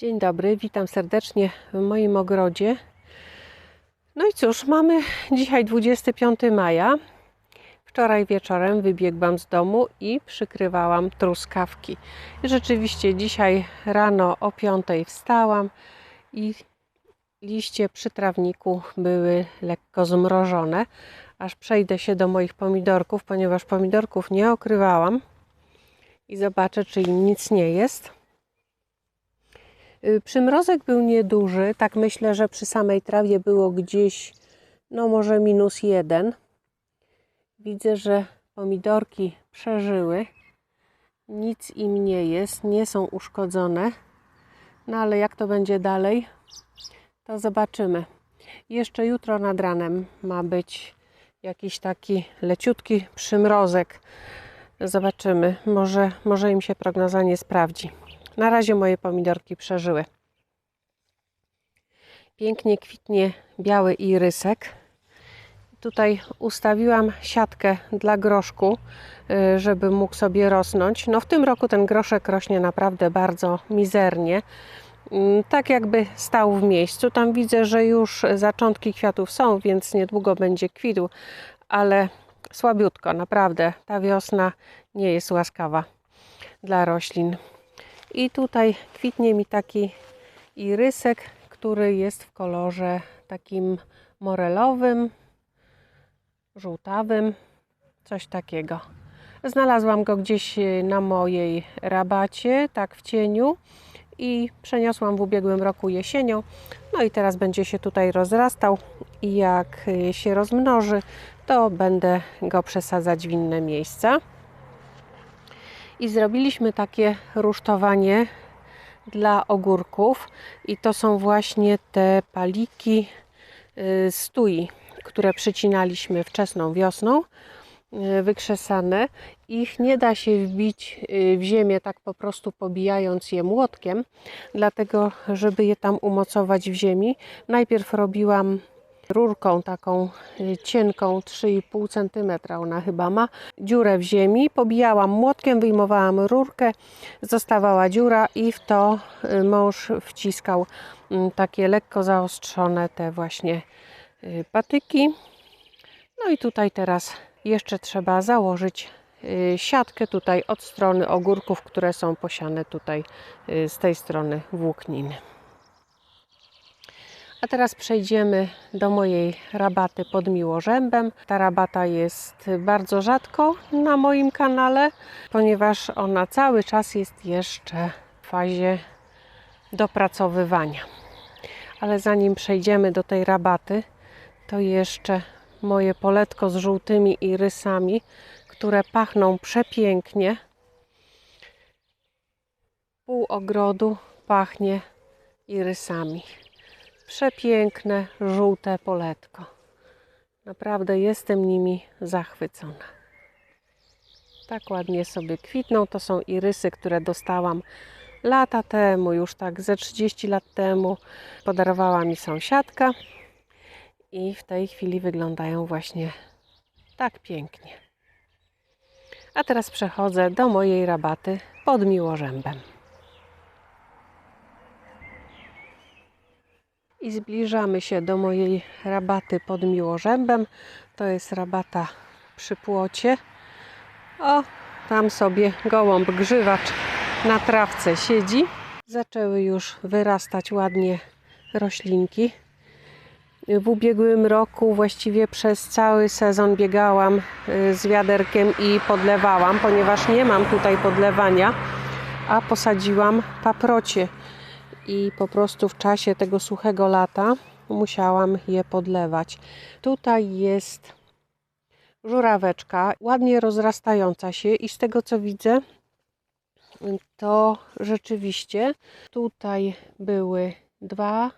Dzień dobry, witam serdecznie w moim ogrodzie. No i cóż, mamy dzisiaj 25 maja. Wczoraj wieczorem wybiegłam z domu i przykrywałam truskawki. I rzeczywiście dzisiaj rano o 5 wstałam i liście przy trawniku były lekko zmrożone. Aż przejdę się do moich pomidorków, ponieważ pomidorków nie okrywałam i zobaczę, czy im nic nie jest. Y, Przymrozek był nieduży, tak myślę, że przy samej trawie było gdzieś, no może minus jeden. Widzę, że pomidorki przeżyły, nic im nie jest, nie są uszkodzone. No ale jak to będzie dalej, to zobaczymy. Jeszcze jutro nad ranem ma być jakiś taki leciutki przymrozek. Zobaczymy, może, może im się prognoza nie sprawdzi. Na razie moje pomidorki przeżyły. Pięknie kwitnie biały irysek. Tutaj ustawiłam siatkę dla groszku, y, żeby mógł sobie rosnąć. No w tym roku ten groszek rośnie naprawdę bardzo mizernie. Mm, Tak jakby stał w miejscu. Tam widzę, że już zaczątki kwiatów są, więc niedługo będzie kwitł, ale słabiutko, naprawdę. Ta wiosna nie jest łaskawa dla roślin. I tutaj kwitnie mi taki irysek, który jest w kolorze takim morelowym, żółtawym, coś takiego. Znalazłam go gdzieś y, na mojej rabacie, tak w cieniu i przeniosłam w ubiegłym roku jesienią. No i teraz będzie się tutaj rozrastał i jak y, się rozmnoży, to będę go przesadzać w inne miejsca. I zrobiliśmy takie rusztowanie dla ogórków i to są właśnie te paliki y, stui, które przycinaliśmy wczesną wiosną, y, wykrzesane. Ich nie da się wbić y, w ziemię tak po prostu pobijając je młotkiem, dlatego żeby je tam umocować w ziemi, najpierw robiłam rurką taką y, cienką 3,5 cm ona chyba ma dziurę w ziemi pobijałam młotkiem wyjmowałam rurkę zostawała dziura i w to y, mąż wciskał mm, takie lekko zaostrzone te właśnie y, patyki no i tutaj teraz jeszcze trzeba założyć siatkę tutaj od strony ogórków, które są posiane tutaj z tej strony włókniny. A teraz przejdziemy do mojej rabaty pod Miłorzębem. Ta rabata jest bardzo rzadko na moim kanale, ponieważ ona cały czas jest jeszcze w fazie dopracowywania. Ale zanim przejdziemy do tej rabaty, to jeszcze moje poletko z żółtymi irysami, które pachną przepięknie. Pół ogrodu pachnie irysami. Przepiękne, żółte poletko. Naprawdę jestem nimi zachwycona. Tak ładnie sobie kwitną. To są irysy, które dostałam lata temu, już tak ze 30 lat temu. Podarowała mi sąsiadka i w tej chwili wyglądają właśnie tak pięknie. A teraz przechodzę do mojej rabaty pod Miłorzębem. I zbliżamy się do mojej rabaty pod Miłorzębem. To jest rabata przy płocie. O, tam sobie gołąb grzywacz na trawce siedzi. Zaczęły już wyrastać ładnie roślinki. W ubiegłym roku właściwie przez cały sezon biegałam y, z wiaderkiem i podlewałam, ponieważ nie mam tutaj podlewania, a posadziłam paprocie i po prostu w czasie tego suchego lata musiałam je podlewać. Tutaj jest żuraweczka, ładnie rozrastająca się i z tego co widzę, to rzeczywiście tutaj były dwa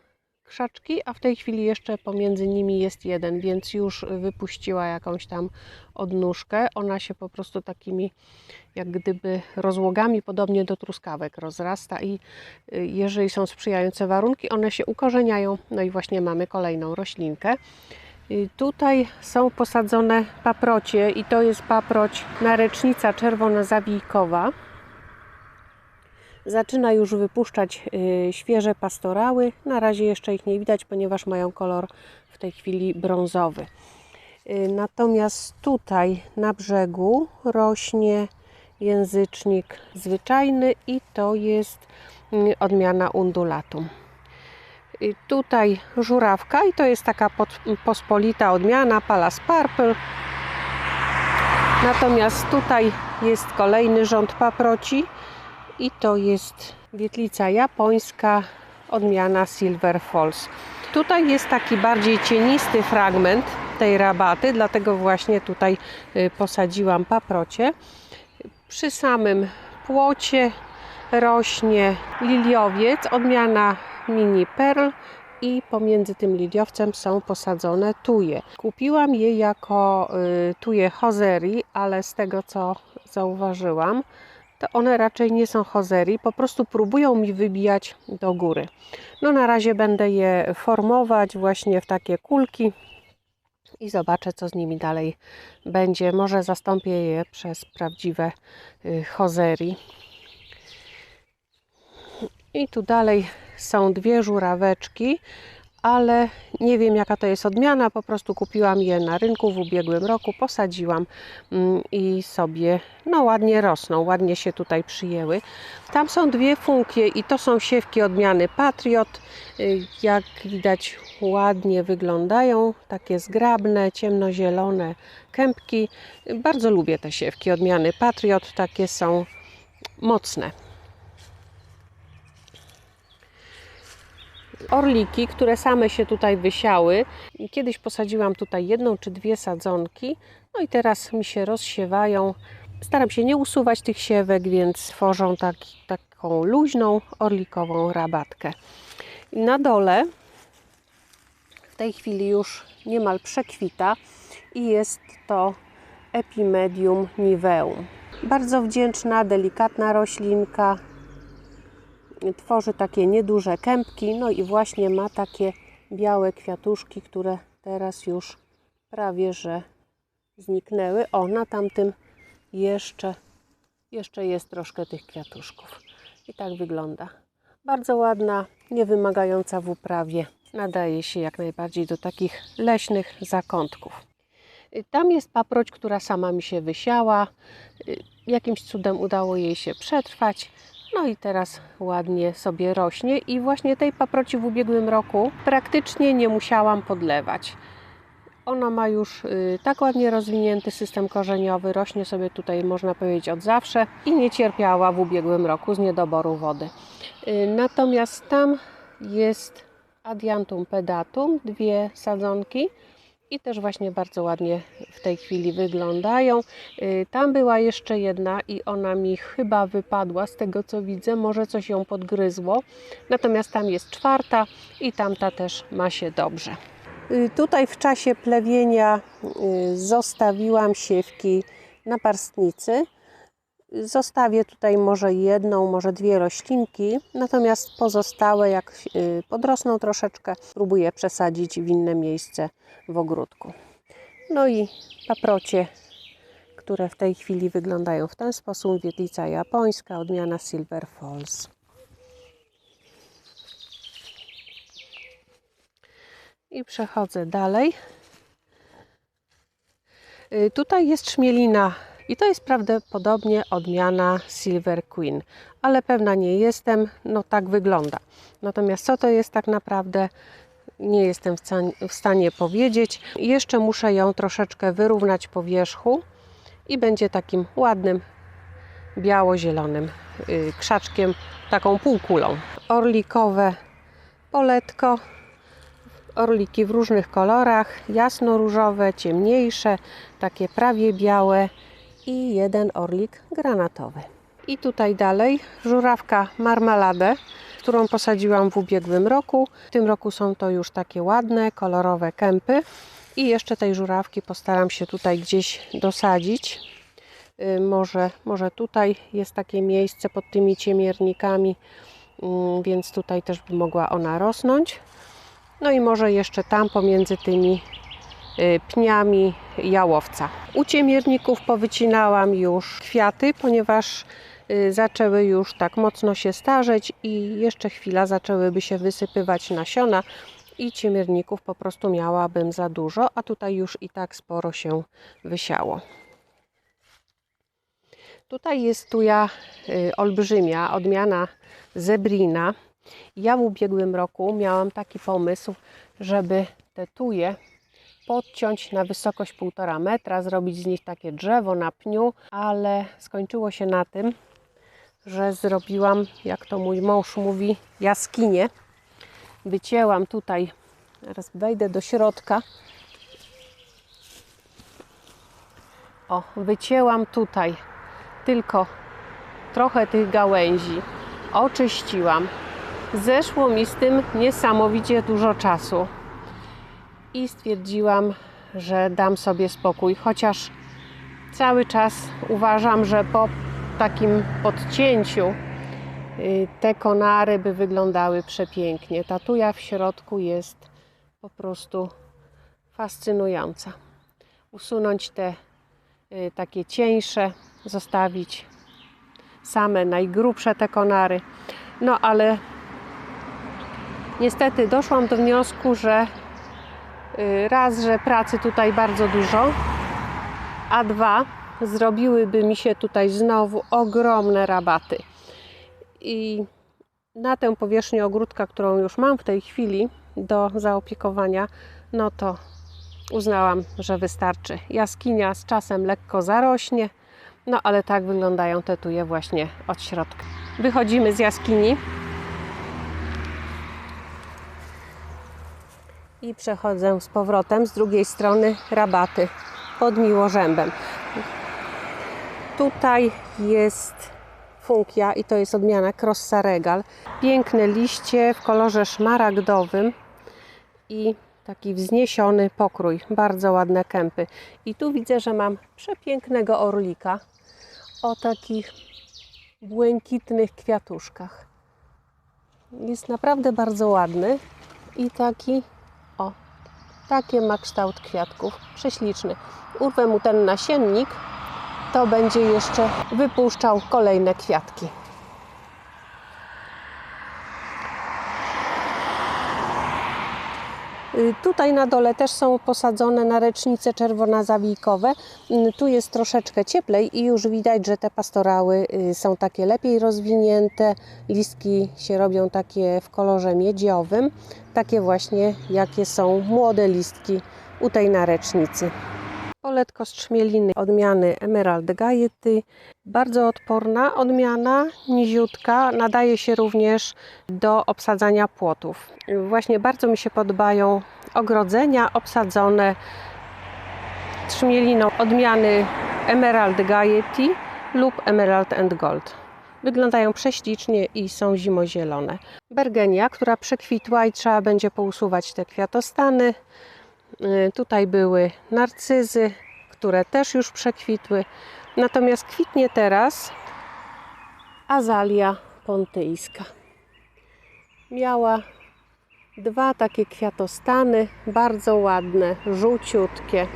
krzaczki, a w tej chwili jeszcze pomiędzy nimi jest jeden, więc już wypuściła jakąś tam odnóżkę. Ona się po prostu takimi jak gdyby rozłogami, podobnie do truskawek, rozrasta i y, jeżeli są sprzyjające warunki, one się ukorzeniają. No i właśnie mamy kolejną roślinkę. Y, Tutaj są posadzone paprocie i to jest paproć narecznica czerwona zawijkowa. Zaczyna już wypuszczać y, świeże pastorały. Na razie jeszcze ich nie widać, ponieważ mają kolor w tej chwili brązowy. Y, Natomiast tutaj na brzegu rośnie języcznik zwyczajny i to jest y, odmiana undulatum. Y, Tutaj żurawka i to jest taka pospolita odmiana Palace Purple. Natomiast tutaj jest kolejny rząd paproci i to jest wietlica japońska, odmiana Silver Falls. Tutaj jest taki bardziej cienisty fragment tej rabaty, dlatego właśnie tutaj y, posadziłam paprocie. Przy samym płocie rośnie liliowiec, odmiana mini pearl i pomiędzy tym liliowcem są posadzone tuje. Kupiłam je jako y, tuje hozerii, ale z tego co zauważyłam, to one raczej nie są hozerii, po prostu próbują mi wybijać do góry. No na razie będę je formować właśnie w takie kulki i zobaczę co z nimi dalej będzie. Może zastąpię je przez prawdziwe y, hozerii. I tu dalej są dwie żuraweczki, ale nie wiem jaka to jest odmiana, po prostu kupiłam je na rynku w ubiegłym roku, posadziłam mm, i sobie no ładnie rosną, ładnie się tutaj przyjęły. Tam są dwie funkie i to są siewki odmiany Patriot. Y, Jak widać ładnie wyglądają, takie zgrabne, ciemnozielone kępki. Bardzo lubię te siewki odmiany Patriot, takie są mocne. Orliki, które same się tutaj wysiały. Kiedyś posadziłam tutaj jedną czy dwie sadzonki, no i teraz mi się rozsiewają. Staram się nie usuwać tych siewek, więc tworzą taki, taką luźną, orlikową rabatkę. Na dole w tej chwili już niemal przekwita i jest to Epimedium niveum. Bardzo wdzięczna, delikatna roślinka, tworzy takie nieduże kępki, no i właśnie ma takie białe kwiatuszki, które teraz już prawie że zniknęły. O, na tamtym jeszcze, jeszcze jest troszkę tych kwiatuszków. I tak wygląda. Bardzo ładna, nie wymagająca w uprawie. Nadaje się jak najbardziej do takich leśnych zakątków. Y, Tam jest paproć, która sama mi się wysiała. Y, Jakimś cudem udało jej się przetrwać. No i teraz ładnie sobie rośnie i właśnie tej paproci w ubiegłym roku praktycznie nie musiałam podlewać. Ona ma już y, tak ładnie rozwinięty system korzeniowy, rośnie sobie tutaj można powiedzieć od zawsze i nie cierpiała w ubiegłym roku z niedoboru wody. Y, Natomiast tam jest Adiantum pedatum, dwie sadzonki i też właśnie bardzo ładnie w tej chwili wyglądają. Y, Tam była jeszcze jedna i ona mi chyba wypadła z tego co widzę, może coś ją podgryzło. Natomiast tam jest czwarta i tamta też ma się dobrze. Y, Tutaj w czasie plewienia y, zostawiłam siewki na parstnicy. Zostawię tutaj może jedną, może dwie roślinki, natomiast pozostałe, jak y, podrosną troszeczkę, próbuję przesadzić w inne miejsce w ogródku. No i paprocie, które w tej chwili wyglądają w ten sposób, wietlica japońska, odmiana Silver Falls. I przechodzę dalej. Y, Tutaj jest szmielina i to jest prawdopodobnie odmiana Silver Queen, ale pewna nie jestem, no tak wygląda. Natomiast co to jest tak naprawdę, nie jestem w stanie powiedzieć. Jeszcze muszę ją troszeczkę wyrównać po wierzchu i będzie takim ładnym, biało-zielonym y, krzaczkiem, taką półkulą. Orlikowe poletko, orliki w różnych kolorach, jasno-różowe, ciemniejsze, takie prawie białe i jeden orlik granatowy. I tutaj dalej żurawka marmaladę, którą posadziłam w ubiegłym roku. W tym roku są to już takie ładne, kolorowe kępy. I jeszcze tej żurawki postaram się tutaj gdzieś dosadzić. Y, Może, może tutaj jest takie miejsce pod tymi ciemiernikami, mm, więc tutaj też by mogła ona rosnąć. No i może jeszcze tam pomiędzy tymi pniami jałowca. U ciemierników powycinałam już kwiaty, ponieważ y, zaczęły już tak mocno się starzeć i jeszcze chwila zaczęłyby się wysypywać nasiona i ciemierników po prostu miałabym za dużo, a tutaj już i tak sporo się wysiało. Tutaj jest tuja y, olbrzymia, odmiana zebrina. Ja w ubiegłym roku miałam taki pomysł, żeby te tuje podciąć na wysokość 1,5 metra, zrobić z nich takie drzewo na pniu, ale skończyło się na tym, że zrobiłam, jak to mój mąż mówi, jaskinię. Wycięłam tutaj, teraz wejdę do środka. O, wycięłam tutaj tylko trochę tych gałęzi, oczyściłam. Zeszło mi z tym niesamowicie dużo czasu i stwierdziłam, że dam sobie spokój, chociaż cały czas uważam, że po takim podcięciu y, te konary by wyglądały przepięknie. Ta tuja w środku jest po prostu fascynująca. Usunąć te y, takie cieńsze, zostawić same najgrubsze te konary. No ale niestety doszłam do wniosku, że raz, że pracy tutaj bardzo dużo, a dwa, zrobiłyby mi się tutaj znowu ogromne rabaty. I na tę powierzchnię ogródka, którą już mam w tej chwili do zaopiekowania, no to uznałam, że wystarczy. Jaskinia z czasem lekko zarośnie, no ale tak wyglądają te tuje właśnie od środka. Wychodzimy z jaskini i przechodzę z powrotem z drugiej strony rabaty pod Miłorzębem. Tutaj jest funkia i to jest odmiana Crossa Regal. Piękne liście w kolorze szmaragdowym i taki wzniesiony pokrój. Bardzo ładne kępy. I tu widzę, że mam przepięknego orlika o takich błękitnych kwiatuszkach. Jest naprawdę bardzo ładny i taki, takie ma kształt kwiatków. Prześliczny. Urwę mu ten nasiennik, to będzie jeszcze wypuszczał kolejne kwiatki. Tutaj na dole też są posadzone narecznice czerwono-zawijkowe. Y, Tu jest troszeczkę cieplej i już widać, że te pastorały y, są takie lepiej rozwinięte. Listki się robią takie w kolorze miedziowym, takie właśnie jakie są młode listki u tej narecznicy. Poletko strzmieliny odmiany Emerald Gaiety. Bardzo odporna odmiana, niziutka. Nadaje się również do obsadzania płotów. Właśnie bardzo mi się podobają ogrodzenia obsadzone trzmieliną odmiany Emerald Gaiety lub Emerald and Gold. Wyglądają prześlicznie i są zimozielone. Bergenia, która przekwitła i trzeba będzie pousuwać te kwiatostany. Y, Tutaj były narcyzy, które też już przekwitły. Natomiast kwitnie teraz azalia pontyjska. Miała dwa takie kwiatostany, bardzo ładne, żółciutkie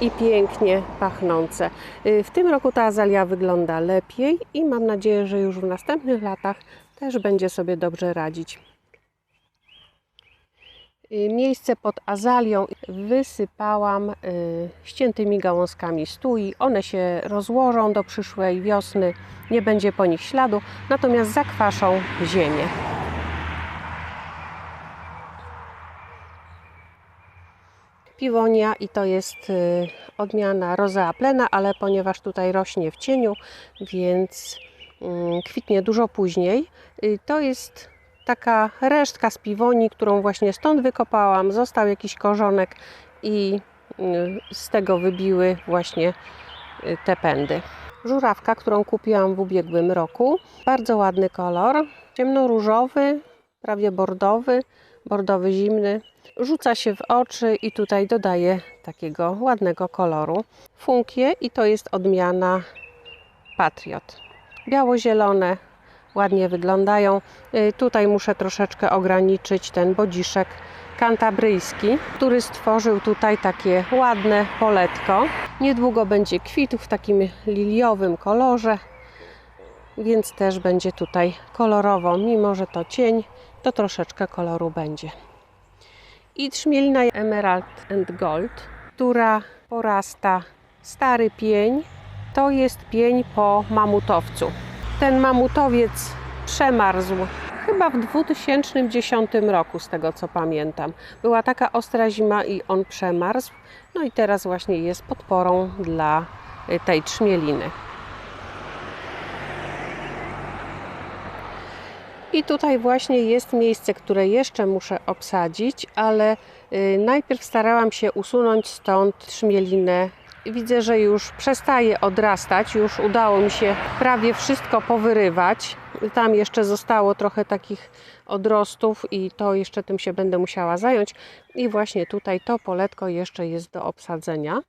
i pięknie pachnące. Y, W tym roku ta azalia wygląda lepiej i mam nadzieję, że już w następnych latach też będzie sobie dobrze radzić. Y, Miejsce pod azalią wysypałam y, ściętymi gałązkami stój. One się rozłożą do przyszłej wiosny, nie będzie po nich śladu, natomiast zakwaszą ziemię. Piwonia i to jest y, odmiana Rosea plena, ale ponieważ tutaj rośnie w cieniu, więc mm, kwitnie dużo później. To jest taka resztka z piwoni, którą właśnie stąd wykopałam. Został jakiś korzonek i y, z tego wybiły właśnie y, te pędy. Żurawka, którą kupiłam w ubiegłym roku. Bardzo ładny kolor, ciemnoróżowy, prawie bordowy, bordowy zimny. Rzuca się w oczy i tutaj dodaje takiego ładnego koloru. Funkie i to jest odmiana Patriot. Biało-zielone, ładnie wyglądają. Y, Tutaj muszę troszeczkę ograniczyć ten bodziszek kantabryjski, który stworzył tutaj takie ładne poletko. Niedługo będzie kwitł w takim liliowym kolorze. więc też będzie tutaj kolorowo. Mimo, że to cień, to troszeczkę koloru będzie. I trzmielina Emerald and Gold, która porasta stary pień. To jest pień po mamutowcu. Ten mamutowiec przemarzł chyba w 2010 roku, z tego co pamiętam. Była taka ostra zima i on przemarzł. No i teraz właśnie jest podporą dla y, tej trzmieliny. I tutaj właśnie jest miejsce, które jeszcze muszę obsadzić, ale y, najpierw starałam się usunąć stąd trzmielinę. Widzę, że już przestaje odrastać, już udało mi się prawie wszystko powyrywać. Tam jeszcze zostało trochę takich odrostów i to jeszcze tym się będę musiała zająć. I właśnie tutaj to poletko jeszcze jest do obsadzenia.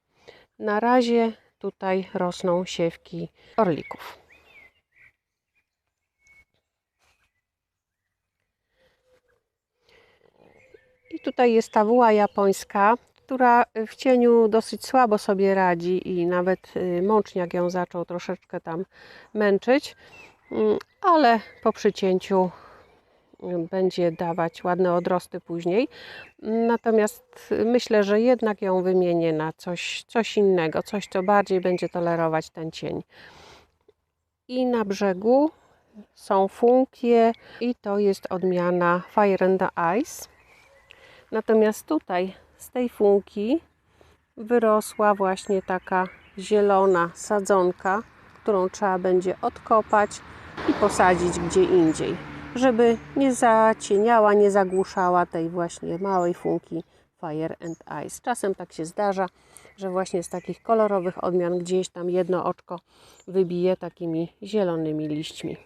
Na razie tutaj rosną siewki orlików. I tutaj jest ta wuła japońska, która w cieniu dosyć słabo sobie radzi i nawet y, mączniak ją zaczął troszeczkę tam męczyć, Mm, ale po przycięciu y, będzie dawać ładne odrosty później. Natomiast myślę, że jednak ją wymienię na coś, coś innego, coś co bardziej będzie tolerować ten cień. I na brzegu są funkie i to jest odmiana Fire and Ice. Natomiast tutaj z tej funki wyrosła właśnie taka zielona sadzonka, którą trzeba będzie odkopać i posadzić gdzie indziej, żeby nie zacieniała, nie zagłuszała tej właśnie małej funki Fire and Ice. Czasem tak się zdarza, że właśnie z takich kolorowych odmian gdzieś tam jedno oczko wybije takimi zielonymi liśćmi.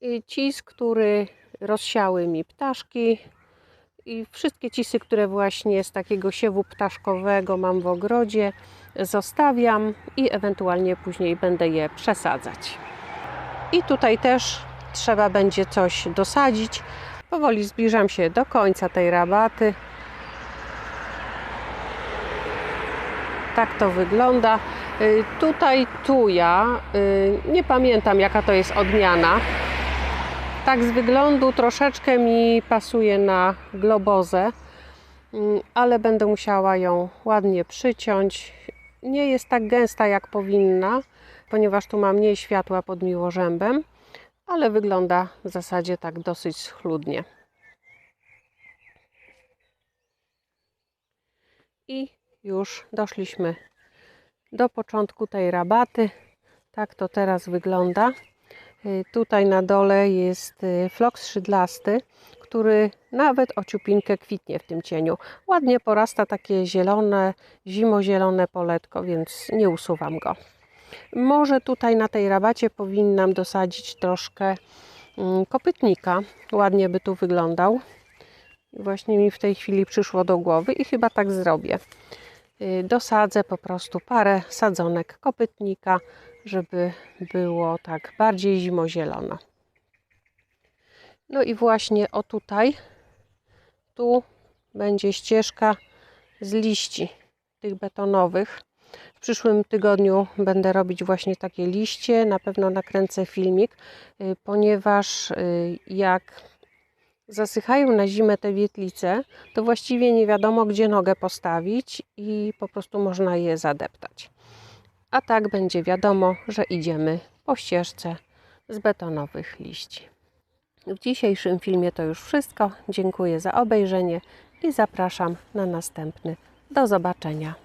I cis, który rozsiały mi ptaszki i wszystkie cisy, które właśnie z takiego siewu ptaszkowego mam w ogrodzie, zostawiam i ewentualnie później będę je przesadzać. I tutaj też trzeba będzie coś dosadzić. Powoli zbliżam się do końca tej rabaty. Tak to wygląda. Y, Tutaj tuja, y, nie pamiętam jaka to jest odmiana. Tak z wyglądu troszeczkę mi pasuje na globozę, mm, ale będę musiała ją ładnie przyciąć. Nie jest tak gęsta jak powinna, ponieważ tu ma mniej światła pod miłożębem, ale wygląda w zasadzie tak dosyć schludnie. I już doszliśmy do początku tej rabaty. Tak to teraz wygląda. Y, Tutaj na dole jest y, floks szydlasty, który nawet o ciupinkę kwitnie w tym cieniu. Ładnie porasta takie zielone, zimozielone poletko, więc nie usuwam go. Może tutaj na tej rabacie powinnam dosadzić troszkę mm, kopytnika. Ładnie by tu wyglądał. Właśnie mi w tej chwili przyszło do głowy i chyba tak zrobię. Y, Dosadzę po prostu parę sadzonek kopytnika, żeby było tak bardziej zimozielono. No i właśnie o tutaj, tu będzie ścieżka z liści tych betonowych. W przyszłym tygodniu będę robić właśnie takie liście. Na pewno nakręcę filmik, y, ponieważ y, jak zasychają na zimę te wietlice, to właściwie nie wiadomo, gdzie nogę postawić i po prostu można je zadeptać. A tak będzie wiadomo, że idziemy po ścieżce z betonowych liści. W dzisiejszym filmie to już wszystko. Dziękuję za obejrzenie i zapraszam na następny. Do zobaczenia.